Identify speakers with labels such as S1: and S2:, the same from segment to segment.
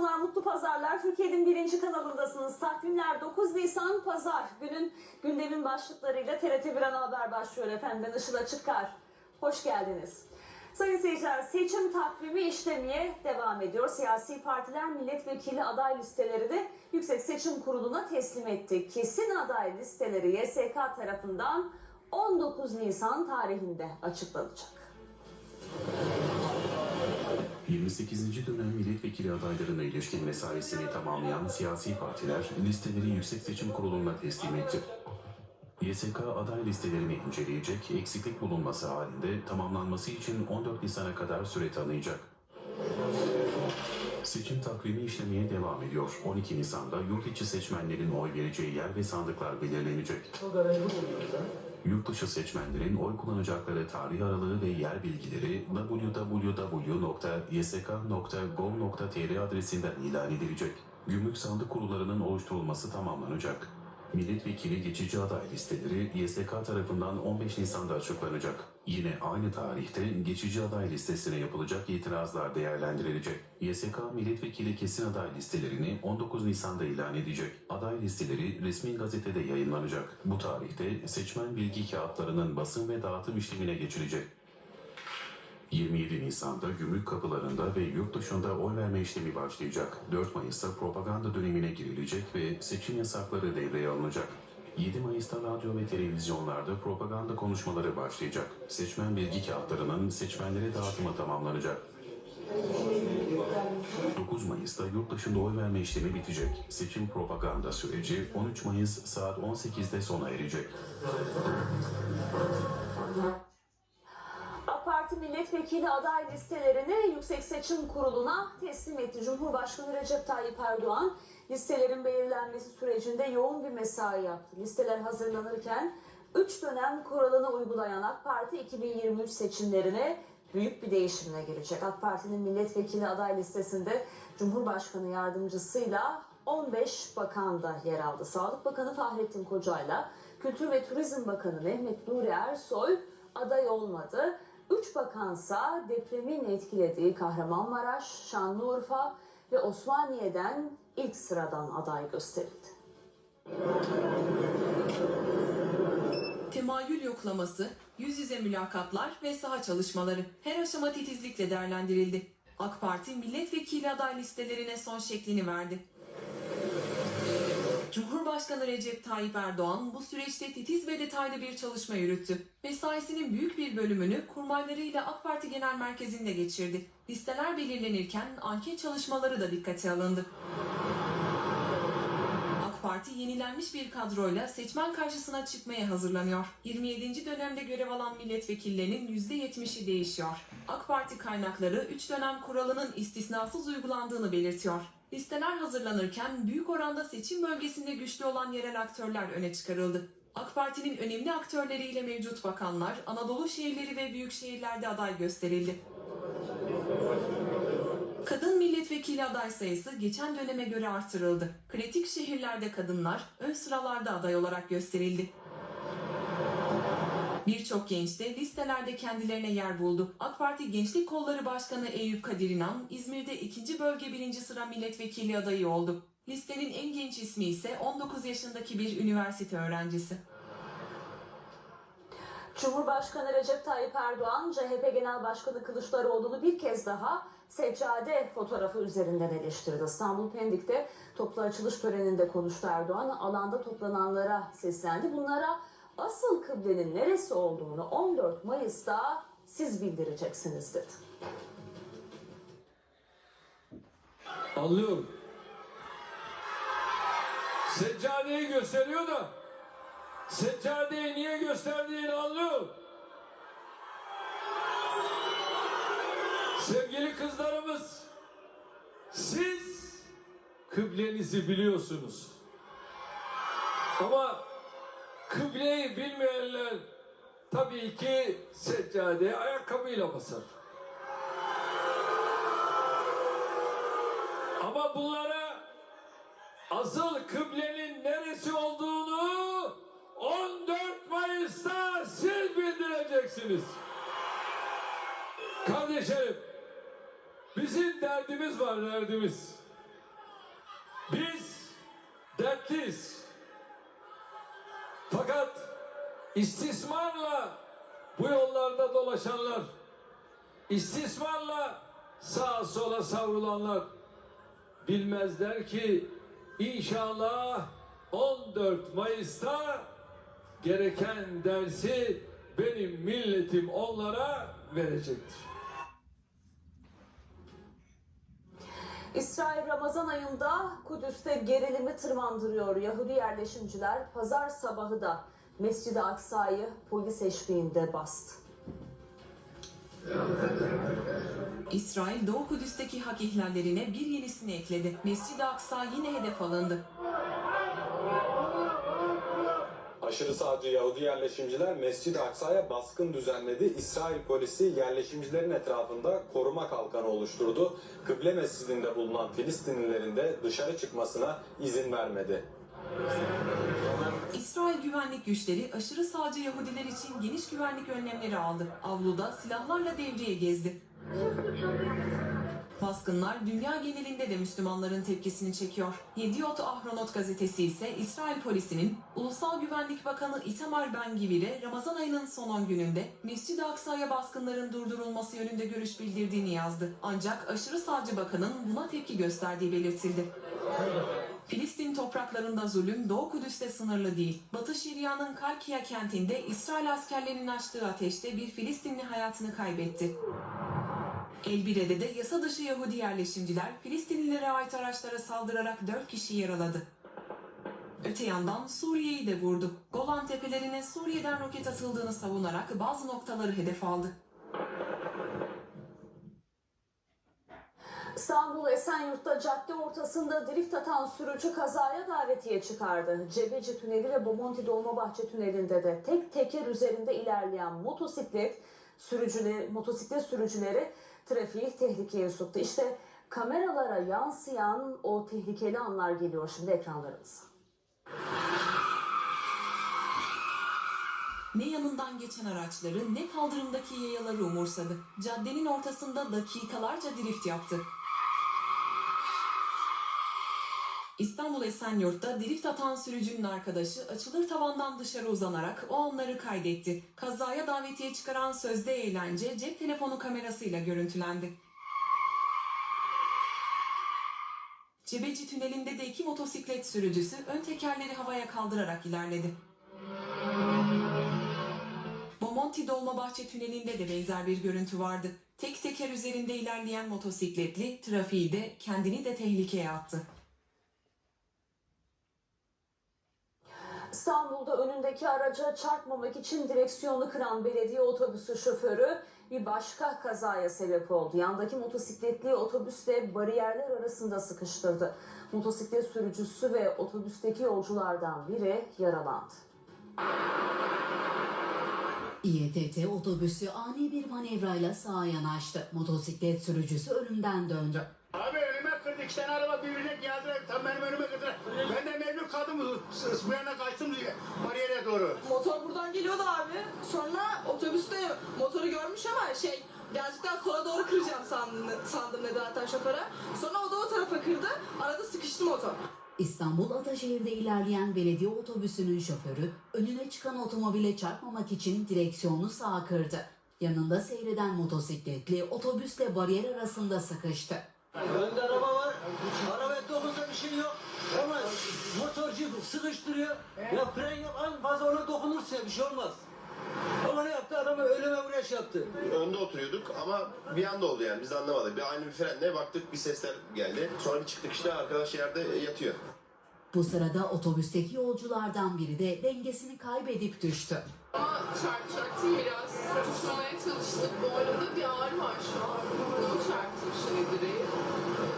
S1: akşamlar, mutlu pazarlar. Türkiye'nin birinci kanalındasınız. Takvimler 9 Nisan Pazar. Günün gündemin başlıklarıyla TRT 1 Ana Haber başlıyor efendim. Ben Işıl Açıkkar. Hoş geldiniz. Sayın seyirciler, seçim takvimi işlemeye devam ediyor. Siyasi partiler milletvekili aday listelerini Yüksek Seçim Kurulu'na teslim etti. Kesin aday listeleri YSK tarafından 19 Nisan tarihinde açıklanacak.
S2: 28. dönem milletvekili adaylarına ilişkin mesaisini tamamlayan siyasi partiler listeleri Yüksek Seçim Kurulu'na teslim etti. YSK aday listelerini inceleyecek, eksiklik bulunması halinde tamamlanması için 14 Nisan'a kadar süre tanıyacak. Seçim takvimi işlemeye devam ediyor. 12 Nisan'da yurt içi seçmenlerin oy vereceği yer ve sandıklar belirlenecek. Yurt dışı seçmenlerin oy kullanacakları tarih aralığı ve yer bilgileri www.ysk.gov.tr adresinden ilan edilecek. Gümrük sandık kurullarının oluşturulması tamamlanacak. Milletvekili geçici aday listeleri YSK tarafından 15 Nisan'da açıklanacak. Yine aynı tarihte geçici aday listesine yapılacak itirazlar değerlendirilecek. YSK milletvekili kesin aday listelerini 19 Nisan'da ilan edecek. Aday listeleri resmi gazetede yayınlanacak. Bu tarihte seçmen bilgi kağıtlarının basın ve dağıtım işlemine geçilecek. 27 Nisan'da gümrük kapılarında ve yurt dışında oy verme işlemi başlayacak. 4 Mayıs'ta propaganda dönemine girilecek ve seçim yasakları devreye alınacak. 7 Mayıs'ta radyo ve televizyonlarda propaganda konuşmaları başlayacak. Seçmen bilgi kağıtlarının seçmenlere dağıtımı tamamlanacak. 9 Mayıs'ta yurt dışında oy verme işlemi bitecek. Seçim propaganda süreci 13 Mayıs saat 18'de sona erecek.
S1: Parti milletvekili aday listelerini Yüksek Seçim Kurulu'na teslim etti. Cumhurbaşkanı Recep Tayyip Erdoğan listelerin belirlenmesi sürecinde yoğun bir mesai yaptı. Listeler hazırlanırken 3 dönem kuralını uygulayan AK Parti 2023 seçimlerine büyük bir değişimle girecek. AK Parti'nin milletvekili aday listesinde Cumhurbaşkanı yardımcısıyla 15 bakan da yer aldı. Sağlık Bakanı Fahrettin Koca'yla Kültür ve Turizm Bakanı Mehmet Nuri Ersoy aday olmadı. Üç bakansa depremin etkilediği Kahramanmaraş, Şanlıurfa ve Osmaniye'den ilk sıradan aday gösterildi.
S3: Temayül yoklaması, yüz yüze mülakatlar ve saha çalışmaları her aşama titizlikle değerlendirildi. AK Parti milletvekili aday listelerine son şeklini verdi. Cumhurbaşkanı Recep Tayyip Erdoğan bu süreçte titiz ve detaylı bir çalışma yürüttü. Mesaisinin büyük bir bölümünü kurmaylarıyla AK Parti Genel Merkezi'nde geçirdi. Listeler belirlenirken anket çalışmaları da dikkate alındı. Parti yenilenmiş bir kadroyla seçmen karşısına çıkmaya hazırlanıyor. 27. dönemde görev alan milletvekillerinin %70'i değişiyor. AK Parti kaynakları 3 dönem kuralının istisnasız uygulandığını belirtiyor. Listeler hazırlanırken büyük oranda seçim bölgesinde güçlü olan yerel aktörler öne çıkarıldı. AK Parti'nin önemli aktörleriyle mevcut bakanlar Anadolu şehirleri ve büyük şehirlerde aday gösterildi. Kadın milletvekili aday sayısı geçen döneme göre artırıldı. Kritik şehirlerde kadınlar ön sıralarda aday olarak gösterildi. Birçok genç de listelerde kendilerine yer buldu. AK Parti Gençlik Kolları Başkanı Eyüp Kadir İnan, İzmir'de 2. bölge 1. sıra milletvekili adayı oldu. Listenin en genç ismi ise 19 yaşındaki bir üniversite öğrencisi.
S1: Cumhurbaşkanı Recep Tayyip Erdoğan, CHP Genel Başkanı Kılıçdaroğlu'nu bir kez daha seccade fotoğrafı üzerinden eleştirdi. İstanbul Pendik'te toplu açılış töreninde konuştu Erdoğan. Alanda toplananlara seslendi. Bunlara asıl kıblenin neresi olduğunu 14 Mayıs'ta siz bildireceksiniz dedi.
S4: Anlıyorum. Seccadeyi gösteriyor da seccadeyi niye gösterdiğini anlıyorum. Sevgili kızlarımız, siz kıblenizi biliyorsunuz. Ama kıbleyi bilmeyenler tabii ki seccadeye ayakkabıyla basar. Ama bunlara asıl kıblenin neresi olduğunu 14 Mayıs'ta siz bildireceksiniz. Kardeşlerim, bizim derdimiz var derdimiz. mühendis. Fakat istismarla bu yollarda dolaşanlar, istismarla sağa sola savrulanlar bilmezler ki inşallah 14 Mayıs'ta gereken dersi benim milletim onlara verecektir.
S1: İsrail Ramazan ayında Kudüs'te gerilimi tırmandırıyor. Yahudi yerleşimciler pazar sabahı da Mescid-i Aksa'yı polis eşliğinde bastı.
S3: İsrail Doğu Kudüs'teki hak ihlallerine bir yenisini ekledi. Mescid-i Aksa yine hedef alındı.
S5: Aşırı sağcı Yahudi yerleşimciler Mescid-i Aksa'ya baskın düzenledi. İsrail polisi yerleşimcilerin etrafında koruma kalkanı oluşturdu. Kıble mescidinde bulunan Filistinlilerin de dışarı çıkmasına izin vermedi.
S3: İsrail güvenlik güçleri aşırı sağcı Yahudiler için geniş güvenlik önlemleri aldı. Avluda silahlarla devreye gezdi. Baskınlar dünya genelinde de Müslümanların tepkisini çekiyor. Yediot Ahronot gazetesi ise İsrail polisinin Ulusal Güvenlik Bakanı Itamar Ben-Gvir'e Ramazan ayının son 10 gününde Mescid-i Aksa'ya baskınların durdurulması yönünde görüş bildirdiğini yazdı. Ancak aşırı sağcı bakanın buna tepki gösterdiği belirtildi. Filistin topraklarında zulüm Doğu Kudüs'te sınırlı değil. Batı Şeria'nın Kalkiya kentinde İsrail askerlerinin açtığı ateşte bir Filistinli hayatını kaybetti. Elbire'de de yasa dışı Yahudi yerleşimciler Filistinlilere ait araçlara saldırarak 4 kişi yaraladı. Öte yandan Suriye'yi de vurdu. Golan tepelerine Suriye'den roket atıldığını savunarak bazı noktaları hedef aldı.
S1: İstanbul Esenyurt'ta cadde ortasında drift atan sürücü kazaya davetiye çıkardı. Cebeci Tüneli ve Bomonti Dolmabahçe Tüneli'nde de tek teker üzerinde ilerleyen motosiklet sürücüleri, motosiklet sürücüleri trafiği tehlikeye soktu. İşte kameralara yansıyan o tehlikeli anlar geliyor şimdi ekranlarımıza.
S3: Ne yanından geçen araçları ne kaldırımdaki yayaları umursadı. Caddenin ortasında dakikalarca drift yaptı. İstanbul Esenyurt'ta drift atan sürücünün arkadaşı açılır tavandan dışarı uzanarak o anları kaydetti. Kazaya davetiye çıkaran sözde eğlence cep telefonu kamerasıyla görüntülendi. Cebeci tünelinde de iki motosiklet sürücüsü ön tekerleri havaya kaldırarak ilerledi. Bomonti Dolmabahçe Tüneli'nde de benzer bir görüntü vardı. Tek teker üzerinde ilerleyen motosikletli trafiği de kendini de tehlikeye attı.
S1: İstanbul'da önündeki araca çarpmamak için direksiyonu kıran belediye otobüsü şoförü bir başka kazaya sebep oldu. Yandaki motosikletli otobüsle bariyerler arasında sıkıştırdı. Motosiklet sürücüsü ve otobüsteki yolculardan biri yaralandı.
S6: İETT otobüsü ani bir manevrayla sağa yanaştı. Motosiklet sürücüsü önünden döndü.
S7: Abi önüme kırdı. iki tane araba birbirine geldiler. Tam benim önüme kaldım. s- Bu yana kaçtım diye. Bariyere doğru.
S8: Motor buradan geliyordu abi. Sonra otobüste motoru görmüş ama şey gerçekten sola doğru kıracağım sandım, sandım dedi zaten şoföre. Sonra o da o tarafa kırdı. Arada sıkıştı motor.
S6: İstanbul Ataşehir'de ilerleyen belediye otobüsünün şoförü önüne çıkan otomobile çarpmamak için direksiyonu sağa kırdı. Yanında seyreden motosikletli otobüsle bariyer arasında sıkıştı.
S9: Önde araba var. Arabaya dokunsa bir şey yok. Motorcu sıkıştırıyor. Ya fren yok. En fazla ona dokunursa bir şey olmaz. Ama ne yaptı? Araba ölüme güneş yaptı.
S10: önde oturuyorduk ama bir anda oldu yani biz anlamadık. Bir aynı bir frenle baktık bir sesler geldi. Sonra bir çıktık işte arkadaş yerde yatıyor.
S6: Bu sırada otobüsteki yolculardan biri de dengesini kaybedip düştü.
S11: Ama çarpacaktım biraz. Tutmamaya çalıştık. Boynumda bir ağrı var şu an. Burnumu çarptım şey direği.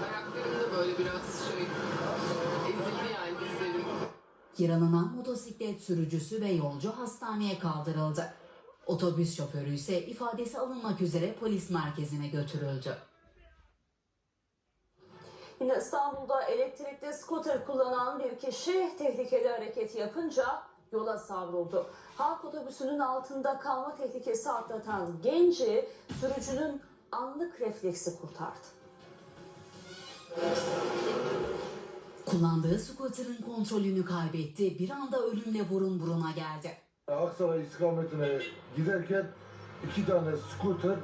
S11: Ayaklarım da böyle biraz şey.
S6: Yaralanan motosiklet sürücüsü ve yolcu hastaneye kaldırıldı. Otobüs şoförü ise ifadesi alınmak üzere polis merkezine götürüldü.
S1: Yine İstanbul'da elektrikli scooter kullanan bir kişi tehlikeli hareket yapınca yola savruldu. Halk otobüsünün altında kalma tehlikesi atlatan genci sürücünün anlık refleksi kurtardı.
S6: Kullandığı scooter'ın kontrolünü kaybetti. Bir anda ölümle burun buruna geldi.
S12: Aksaray istikametine giderken iki tane scooter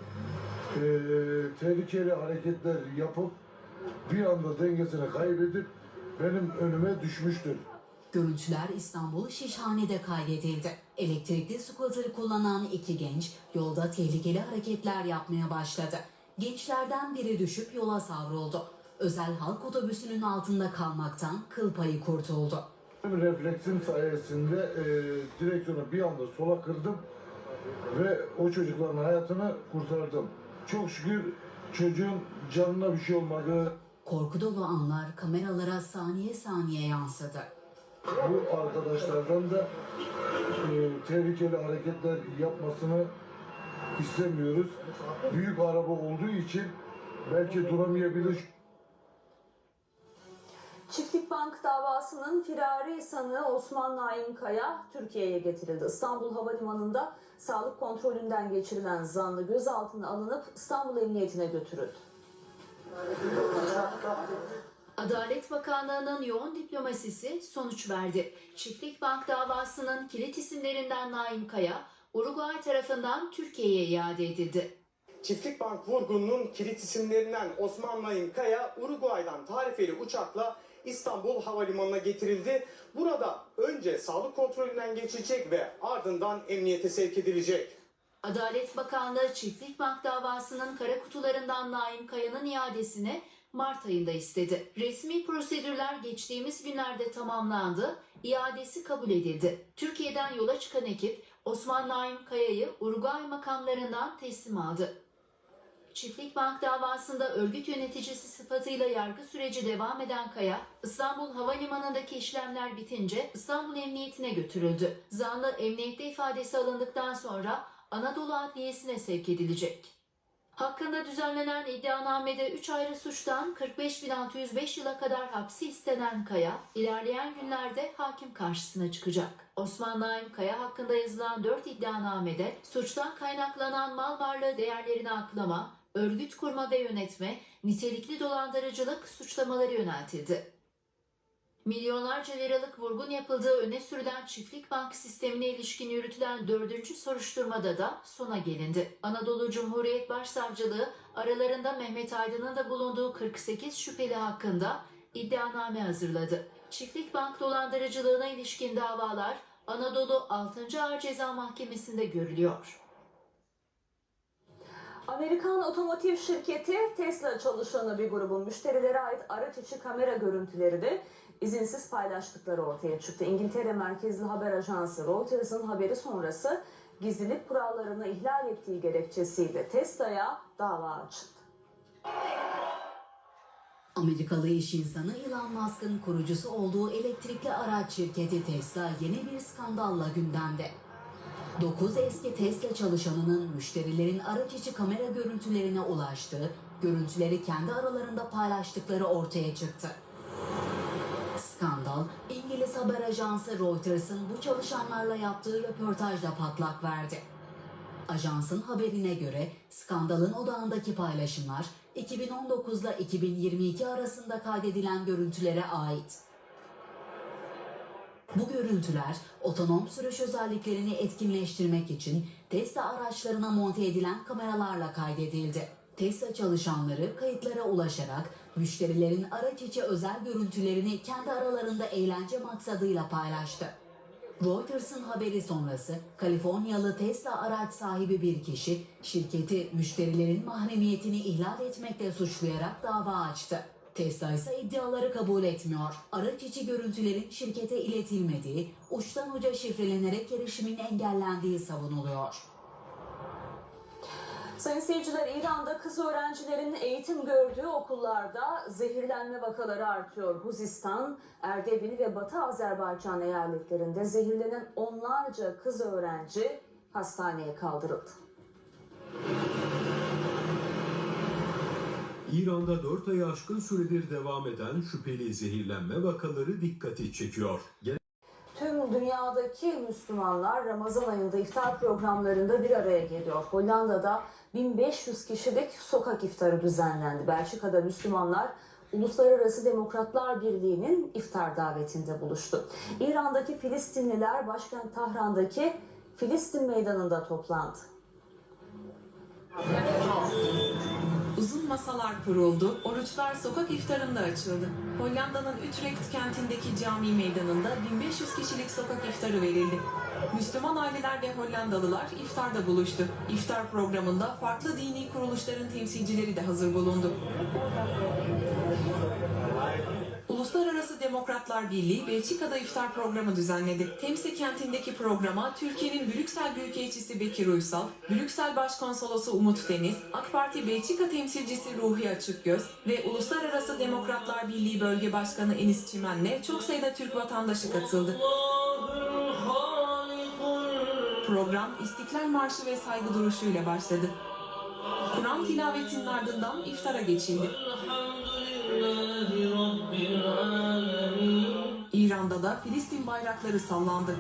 S12: eee, tehlikeli hareketler yapıp bir anda dengesini kaybedip benim önüme düşmüştür.
S6: Görüntüler İstanbul Şişhane'de kaydedildi. Elektrikli scooter kullanan iki genç yolda tehlikeli hareketler yapmaya başladı. Gençlerden biri düşüp yola savruldu. Özel halk otobüsünün altında kalmaktan kıl payı kurtuldu.
S12: Refleksim sayesinde eee direksiyonu bir anda sola kırdım ve o çocukların hayatını kurtardım. Çok şükür çocuğun canına bir şey olmadı.
S6: Korku dolu anlar kameralara saniye saniye yansıdı.
S12: Bu arkadaşlardan da eee, tehlikeli hareketler yapmasını istemiyoruz. Büyük araba olduğu için belki duramayabilir.
S1: Çiftlik Bank davasının firari sanığı Osman Naim Kaya Türkiye'ye getirildi. İstanbul Havalimanı'nda sağlık kontrolünden geçirilen zanlı gözaltına alınıp İstanbul Emniyetine götürüldü.
S6: Adalet Bakanlığı'nın yoğun diplomasisi sonuç verdi. Çiftlik Bank davasının kilit isimlerinden Naim Kaya, Uruguay tarafından Türkiye'ye iade edildi.
S13: Çiftlik Bank vurgununun kilit isimlerinden Osman Naim Kaya, Uruguay'dan tarifeli uçakla İstanbul Havalimanı'na getirildi. Burada önce sağlık kontrolünden geçilecek ve ardından emniyete sevk edilecek.
S6: Adalet Bakanlığı Çiftlik Bank davasının kara kutularından Naim Kaya'nın iadesini Mart ayında istedi. Resmi prosedürler geçtiğimiz günlerde tamamlandı, iadesi kabul edildi. Türkiye'den yola çıkan ekip Osman Naim Kaya'yı Uruguay makamlarından teslim aldı. Çiftlik Bank davasında örgüt yöneticisi sıfatıyla yargı süreci devam eden Kaya, İstanbul Havalimanı'ndaki işlemler bitince İstanbul Emniyetine götürüldü. Zanlı emniyette ifadesi alındıktan sonra Anadolu Adliyesi'ne sevk edilecek. Hakkında düzenlenen iddianamede 3 ayrı suçtan 45.605 yıla kadar hapsi istenen Kaya, ilerleyen günlerde hakim karşısına çıkacak. Osman Naim Kaya hakkında yazılan 4 iddianamede suçtan kaynaklanan mal varlığı değerlerini aklama, örgüt kurma ve yönetme, nitelikli dolandırıcılık suçlamaları yöneltildi. Milyonlarca liralık vurgun yapıldığı öne sürülen çiftlik bank sistemine ilişkin yürütülen dördüncü soruşturmada da sona gelindi. Anadolu Cumhuriyet Başsavcılığı aralarında Mehmet Aydın'ın da bulunduğu 48 şüpheli hakkında iddianame hazırladı. Çiftlik bank dolandırıcılığına ilişkin davalar Anadolu 6. Ağır Ceza Mahkemesi'nde görülüyor.
S1: Amerikan otomotiv şirketi Tesla çalışanı bir grubun müşterilere ait araç içi kamera görüntüleri de izinsiz paylaştıkları ortaya çıktı. İngiltere merkezli haber ajansı Reuters'ın haberi sonrası gizlilik kurallarını ihlal ettiği gerekçesiyle Tesla'ya dava açıldı.
S6: Amerikalı iş insanı Elon Musk'ın kurucusu olduğu elektrikli araç şirketi Tesla yeni bir skandalla gündemde. 9 eski Tesla çalışanının müşterilerin araç içi kamera görüntülerine ulaştığı, görüntüleri kendi aralarında paylaştıkları ortaya çıktı. Skandal, İngiliz haber ajansı Reuters'ın bu çalışanlarla yaptığı röportajda patlak verdi. Ajansın haberine göre skandalın odağındaki paylaşımlar 2019 ile 2022 arasında kaydedilen görüntülere ait. Bu görüntüler otonom sürüş özelliklerini etkinleştirmek için Tesla araçlarına monte edilen kameralarla kaydedildi. Tesla çalışanları kayıtlara ulaşarak müşterilerin araç içi özel görüntülerini kendi aralarında eğlence maksadıyla paylaştı. Reuters'ın haberi sonrası Kaliforniyalı Tesla araç sahibi bir kişi şirketi müşterilerin mahremiyetini ihlal etmekle suçlayarak dava açtı. Tesla ise iddiaları kabul etmiyor. Araç içi görüntülerin şirkete iletilmediği, uçtan uca şifrelenerek erişimin engellendiği savunuluyor.
S1: Sayın seyirciler İran'da kız öğrencilerin eğitim gördüğü okullarda zehirlenme vakaları artıyor. Huzistan, Erdebil ve Batı Azerbaycan eyaletlerinde zehirlenen onlarca kız öğrenci hastaneye kaldırıldı.
S14: İran'da 4 ayı aşkın süredir devam eden şüpheli zehirlenme vakaları dikkati çekiyor.
S1: Tüm dünyadaki Müslümanlar Ramazan ayında iftar programlarında bir araya geliyor. Hollanda'da 1500 kişilik sokak iftarı düzenlendi. Belçika'da Müslümanlar Uluslararası Demokratlar Birliği'nin iftar davetinde buluştu. İran'daki Filistinliler başkent Tahran'daki Filistin Meydanı'nda toplandı.
S3: Masalar kuruldu, oruçlar sokak iftarında açıldı. Hollanda'nın Utrecht kentindeki cami meydanında 1500 kişilik sokak iftarı verildi. Müslüman aileler ve Hollandalılar iftarda buluştu. İftar programında farklı dini kuruluşların temsilcileri de hazır bulundu. Demokratlar Birliği Belçika'da iftar programı düzenledi. Temsil kentindeki programa Türkiye'nin Brüksel Büyükelçisi Bekir Uysal, Brüksel Başkonsolosu Umut Deniz, AK Parti Belçika temsilcisi Ruhi Açıkgöz ve Uluslararası Demokratlar Birliği Bölge Başkanı Enis Çimen'le çok sayıda Türk vatandaşı katıldı. Program İstiklal Marşı ve saygı duruşuyla başladı. Kur'an tilavetinin ardından iftara geçildi. İran'da da Filistin bayrakları sallandı.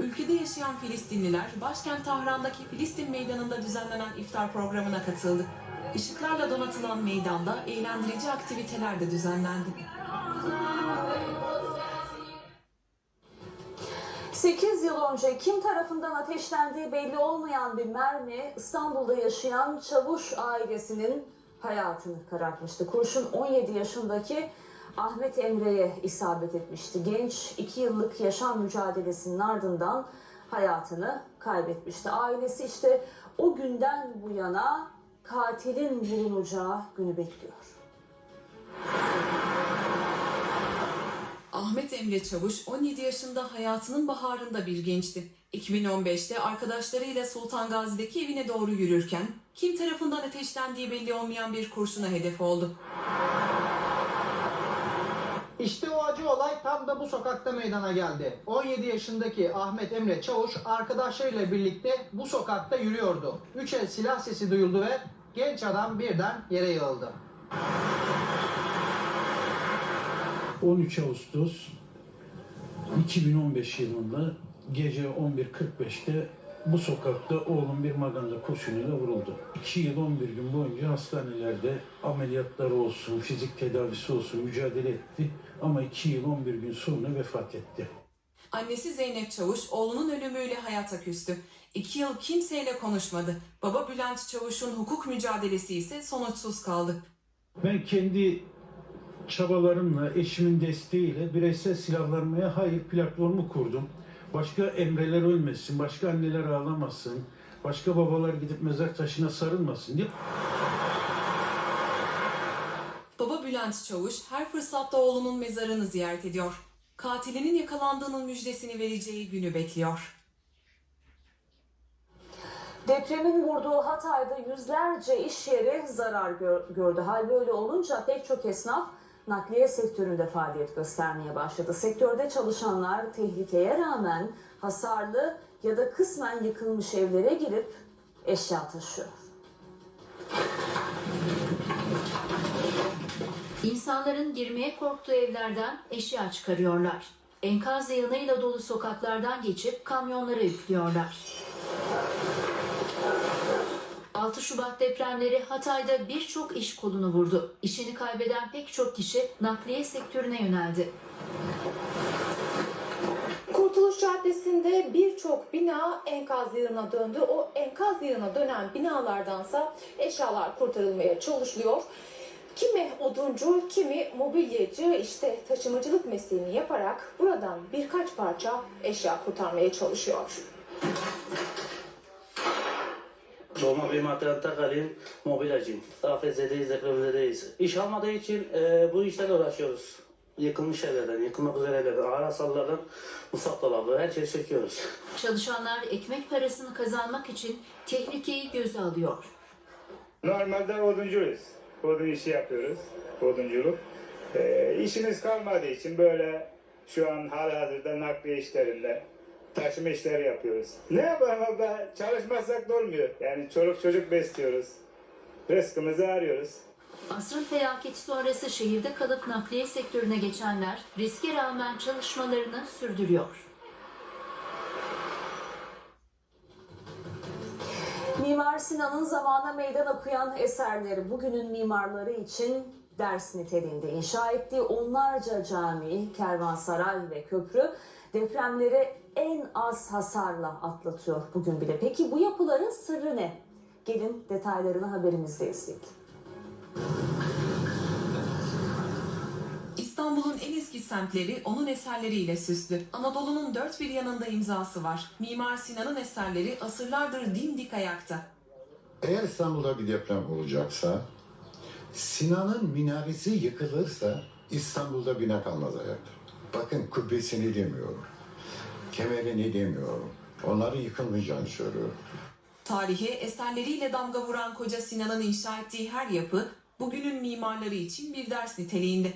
S3: Ülkede yaşayan Filistinliler başkent Tahran'daki Filistin Meydanı'nda düzenlenen iftar programına katıldı. Işıklarla donatılan meydanda eğlendirici aktiviteler de düzenlendi.
S1: 8 yıl önce kim tarafından ateşlendiği belli olmayan bir mermi İstanbul'da yaşayan Çavuş ailesinin hayatını karartmıştı. Kurşun 17 yaşındaki Ahmet Emre'ye isabet etmişti. Genç 2 yıllık yaşam mücadelesinin ardından hayatını kaybetmişti. Ailesi işte o günden bu yana katilin bulunacağı günü bekliyor.
S3: Ahmet Emre Çavuş 17 yaşında hayatının baharında bir gençti. 2015'te arkadaşlarıyla Sultan Gazi'deki evine doğru yürürken kim tarafından ateşlendiği belli olmayan bir kurşuna hedef oldu.
S15: İşte o acı olay tam da bu sokakta meydana geldi. 17 yaşındaki Ahmet Emre Çavuş arkadaşlarıyla birlikte bu sokakta yürüyordu. Üç el silah sesi duyuldu ve genç adam birden yere yığıldı.
S16: 13 Ağustos 2015 yılında gece 11.45'te bu sokakta oğlum bir maganda kurşunuyla vuruldu. 2 yıl 11 gün boyunca hastanelerde ameliyatları olsun, fizik tedavisi olsun mücadele etti. Ama 2 yıl 11 gün sonra vefat etti.
S3: Annesi Zeynep Çavuş oğlunun ölümüyle hayata küstü. İki yıl kimseyle konuşmadı. Baba Bülent Çavuş'un hukuk mücadelesi ise sonuçsuz kaldı.
S16: Ben kendi çabalarımla, eşimin desteğiyle bireysel silahlanmaya hayır platformu kurdum. Başka emreler ölmesin, başka anneler ağlamasın, başka babalar gidip mezar taşına sarılmasın diye
S3: Baba Bülent Çavuş her fırsatta oğlunun mezarını ziyaret ediyor. Katilinin yakalandığının müjdesini vereceği günü bekliyor.
S1: Depremin vurduğu Hatay'da yüzlerce iş yeri zarar gör- gördü. Hal böyle olunca pek çok esnaf nakliye sektöründe faaliyet göstermeye başladı. Sektörde çalışanlar tehlikeye rağmen hasarlı ya da kısmen yıkılmış evlere girip eşya taşıyor.
S6: İnsanların girmeye korktuğu evlerden eşya çıkarıyorlar. Enkaz yığınıyla dolu sokaklardan geçip kamyonlara yüklüyorlar. 6 Şubat depremleri Hatay'da birçok iş kolunu vurdu. İşini kaybeden pek çok kişi nakliye sektörüne yöneldi.
S17: Kurtuluş Caddesi'nde birçok bina enkaz yığına döndü. O enkaz yığına dönen binalardansa eşyalar kurtarılmaya çalışılıyor. Kimi oduncu, kimi mobilyacı işte taşımacılık mesleğini yaparak buradan birkaç parça eşya kurtarmaya çalışıyor.
S18: Doğma bir materyal takarıyım, mobilyacıyım. AFZ'deyiz, depremzedeyiz. İş almadığı için e, bu işlerle uğraşıyoruz. Yıkılmış evlerden, yıkılmak üzere evlerden, ağır hasarlardan mutfak dolabı, her şeyi çekiyoruz.
S6: Çalışanlar ekmek parasını kazanmak için tehlikeyi göze alıyor.
S19: Normalde oduncuyuz. Odun işi yapıyoruz. Odunculuk. Ee, işimiz kalmadığı için böyle şu an hala hazırda nakliye işlerinde taşıma işleri yapıyoruz. Ne yapalım abla? Çalışmazsak da olmuyor. Yani çoluk çocuk besliyoruz. Rızkımızı arıyoruz.
S6: Asrın felaketi sonrası şehirde kalıp nakliye sektörüne geçenler riske rağmen çalışmalarını sürdürüyor.
S1: Mimar Sinan'ın zamana meydan okuyan eserleri bugünün mimarları için ders niteliğinde inşa ettiği onlarca cami, kervansaray ve köprü depremleri en az hasarla atlatıyor bugün bile. Peki bu yapıların sırrı ne? Gelin detaylarını haberimizde izleyelim.
S3: İstanbul'un en eski semtleri onun eserleriyle süslü. Anadolu'nun dört bir yanında imzası var. Mimar Sinan'ın eserleri asırlardır dimdik ayakta.
S20: Eğer İstanbul'da bir deprem olacaksa, Sinan'ın minaresi yıkılırsa İstanbul'da bina kalmaz ayakta. Bakın kubbesini demiyorum, kemerini demiyorum. Onların yıkılmayacağını söylüyorum.
S3: Tarihe eserleriyle damga vuran Koca Sinan'ın inşa ettiği her yapı bugünün mimarları için bir ders niteliğinde.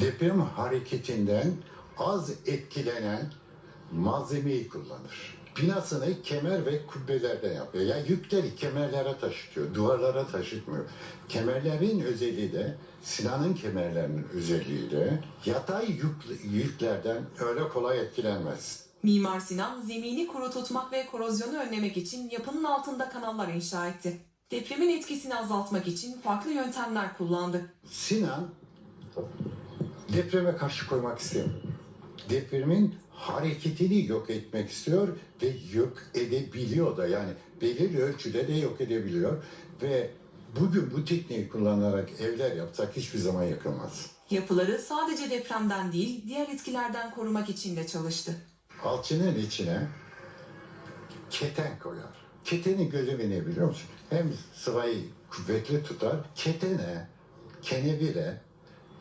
S20: Deprem hareketinden az etkilenen malzemeyi kullanır. Binasını kemer ve kubbelerden yapıyor. Yani yükleri kemerlere taşıtıyor, duvarlara taşıtmıyor. Kemerlerin özelliği de, Sinan'ın kemerlerinin özelliği de yatay yük, yüklerden öyle kolay etkilenmez.
S3: Mimar Sinan zemini kuru tutmak ve korozyonu önlemek için yapının altında kanallar inşa etti. Depremin etkisini azaltmak için farklı yöntemler kullandı.
S20: Sinan depreme karşı koymak istemiyor. Depremin hareketini yok etmek istiyor ve yok edebiliyor da yani belirli ölçüde de yok edebiliyor ve bugün bu tekniği kullanarak evler yapsak hiçbir zaman yıkılmaz.
S3: Yapıları sadece depremden değil diğer etkilerden korumak için de çalıştı.
S20: Alçının içine keten koyar. Ketenin görevi ne biliyor musun? Hem sıvayı kuvvetli tutar, ketene, kenevire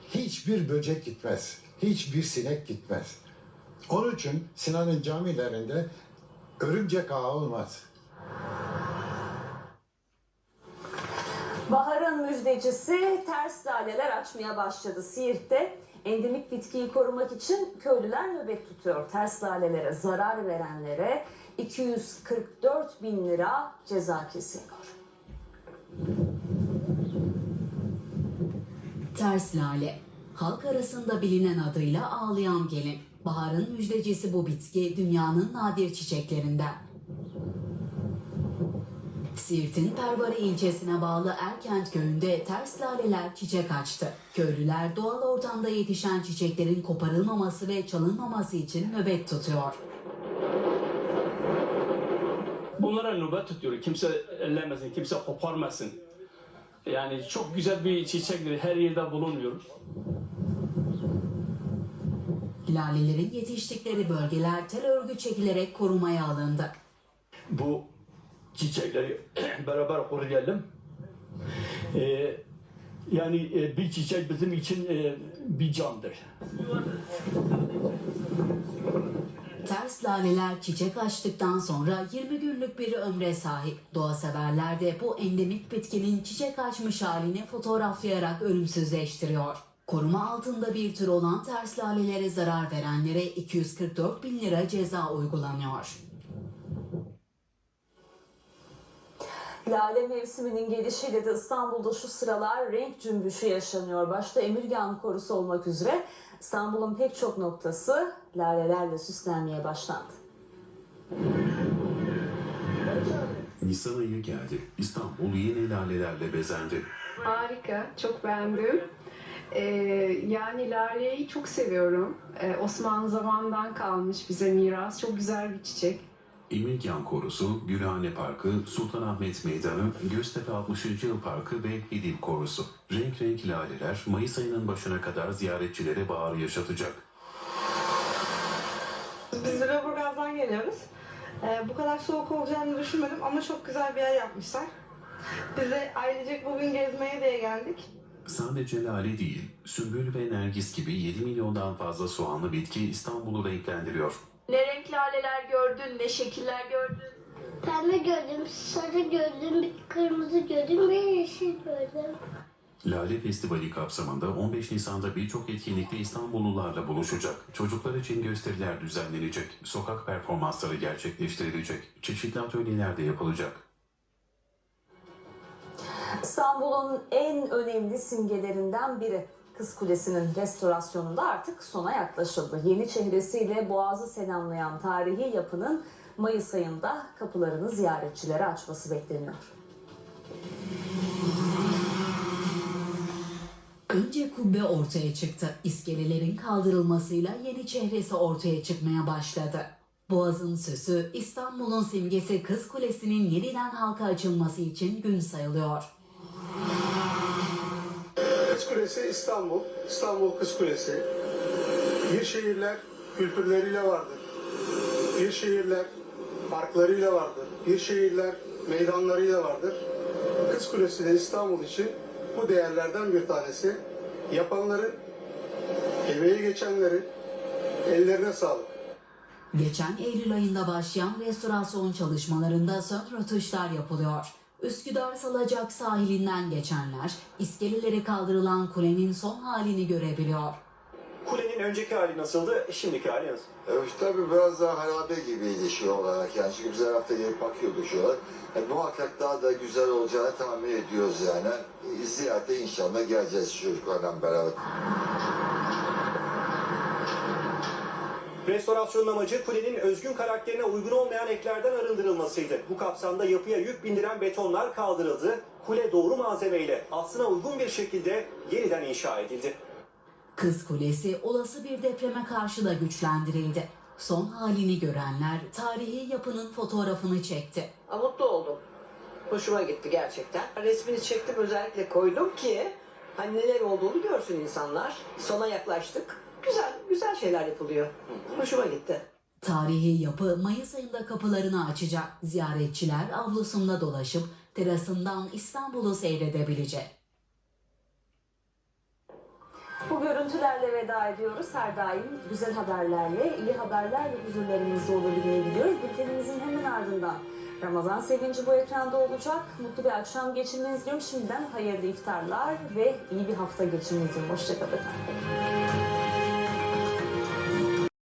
S20: hiçbir böcek gitmez. Hiçbir sinek gitmez. Onun için Sinan'ın camilerinde örümcek ağı olmaz.
S1: Baharın müjdecisi ters laleler açmaya başladı. Siirt'te endemik bitkiyi korumak için köylüler nöbet tutuyor. Ters lalelere zarar verenlere 244 bin lira ceza kesiliyor.
S6: Ters lale. Halk arasında bilinen adıyla ağlayan gelin. Baharın müjdecisi bu bitki dünyanın nadir çiçeklerinden. Siirt'in Pervara ilçesine bağlı Erkent köyünde ters laleler çiçek açtı. Köylüler doğal ortamda yetişen çiçeklerin koparılmaması ve çalınmaması için nöbet tutuyor.
S21: Bunlara nöbet tutuyor. Kimse ellemesin, kimse koparmasın. Yani çok güzel bir çiçektir. Her yerde bulunmuyor.
S6: Lalelerin yetiştikleri bölgeler tel örgü çekilerek korumaya alındı.
S21: Bu çiçekleri beraber koruyalım. Ee, yani e, bir çiçek bizim için e, bir candır.
S6: Ters laleler çiçek açtıktan sonra 20 günlük bir ömre sahip. Doğa severler de bu endemik bitkinin çiçek açmış halini fotoğraflayarak ölümsüzleştiriyor. Koruma altında bir tür olan ters lalelere zarar verenlere 244 bin lira ceza uygulanıyor.
S1: Lale mevsiminin gelişiyle de İstanbul'da şu sıralar renk cümbüşü yaşanıyor. Başta Emirgan Korusu olmak üzere İstanbul'un pek çok noktası lalelerle süslenmeye başlandı.
S2: Nisan ayı geldi. İstanbul yeni lalelerle bezendi.
S11: Harika, çok beğendim. Ee, yani laleyi çok seviyorum. Ee, Osmanlı zamanından kalmış bize miras. Çok güzel bir çiçek.
S2: İmirgan Korusu, Gülhane Parkı, Sultanahmet Meydanı, Göztepe 60. Yıl Parkı ve İdil Korusu. Renk renk laleler Mayıs ayının başına kadar ziyaretçilere bahar yaşatacak.
S8: Biz Lüleburgaz'dan geliyoruz. Ee, bu kadar soğuk olacağını düşünmedim ama çok güzel bir yer yapmışlar. Biz de ailecek bugün gezmeye diye geldik.
S2: Sadece lale değil, sümbül ve nergis gibi 7 milyondan fazla soğanlı bitki İstanbul'u renklendiriyor.
S22: Ne renk laleler gördün, ne şekiller gördün.
S23: Pembe gördüm, sarı gördüm, bir kırmızı gördüm, bir yeşil gördüm.
S2: Lale Festivali kapsamında 15 Nisan'da birçok etkinlikte İstanbullularla buluşacak. Çocuklar için gösteriler düzenlenecek, sokak performansları gerçekleştirilecek, çeşitli atölyeler de yapılacak.
S1: İstanbul'un en önemli simgelerinden biri Kız Kulesi'nin restorasyonunda artık sona yaklaşıldı. Yeni çehresiyle Boğaz'ı selamlayan tarihi yapının Mayıs ayında kapılarını ziyaretçilere açması bekleniyor.
S6: Önce kubbe ortaya çıktı. İskelelerin kaldırılmasıyla yeni çehresi ortaya çıkmaya başladı. Boğaz'ın süsü, İstanbul'un simgesi Kız Kulesi'nin yeniden halka açılması için gün sayılıyor.
S13: Kız Kulesi İstanbul, İstanbul Kız Kulesi. Bir şehirler kültürleriyle vardır. Bir şehirler parklarıyla vardır. Bir şehirler meydanlarıyla vardır. Kız Kulesi de İstanbul için bu değerlerden bir tanesi. Yapanların, emeği geçenlerin ellerine sağlık.
S6: Geçen Eylül ayında başlayan restorasyon çalışmalarında son rötuşlar yapılıyor. Üsküdar Salacak sahilinden geçenler, iskeleleri kaldırılan kulenin son halini görebiliyor.
S13: Kulenin önceki hali nasıldı, şimdiki hali nasıl?
S24: Evet, tabii biraz daha harabe gibiydi şu olarak yani çünkü biz her hafta gelip bakıyorduk şu olarak. Yani muhakkak daha da güzel olacağını tahmin ediyoruz yani. Ziyarete inşallah geleceğiz çocuklarla beraber.
S13: Restorasyonun amacı kulenin özgün karakterine uygun olmayan eklerden arındırılmasıydı. Bu kapsamda yapıya yük bindiren betonlar kaldırıldı. Kule doğru malzemeyle aslına uygun bir şekilde yeniden inşa edildi.
S6: Kız Kulesi olası bir depreme karşı da güçlendirildi. Son halini görenler tarihi yapının fotoğrafını çekti.
S25: Mutlu oldum. Hoşuma gitti gerçekten. Resmini çektim özellikle koydum ki hani neler olduğunu görsün insanlar. Sona yaklaştık. Güzel, güzel şeyler yapılıyor. Hoşuma gitti.
S6: Tarihi yapı Mayıs ayında kapılarını açacak. Ziyaretçiler avlusunda dolaşıp terasından İstanbul'u seyredebilecek.
S1: Bu görüntülerle veda ediyoruz. Her daim güzel haberlerle, iyi haberlerle huzurlarınızda olabilmeyi diliyoruz. Bültenimizin hemen ardından Ramazan sevinci bu ekranda olacak. Mutlu bir akşam geçirmenizi diliyorum. Şimdiden hayırlı iftarlar ve iyi bir hafta geçirmenizi diliyorum. Hoşçakalın efendim.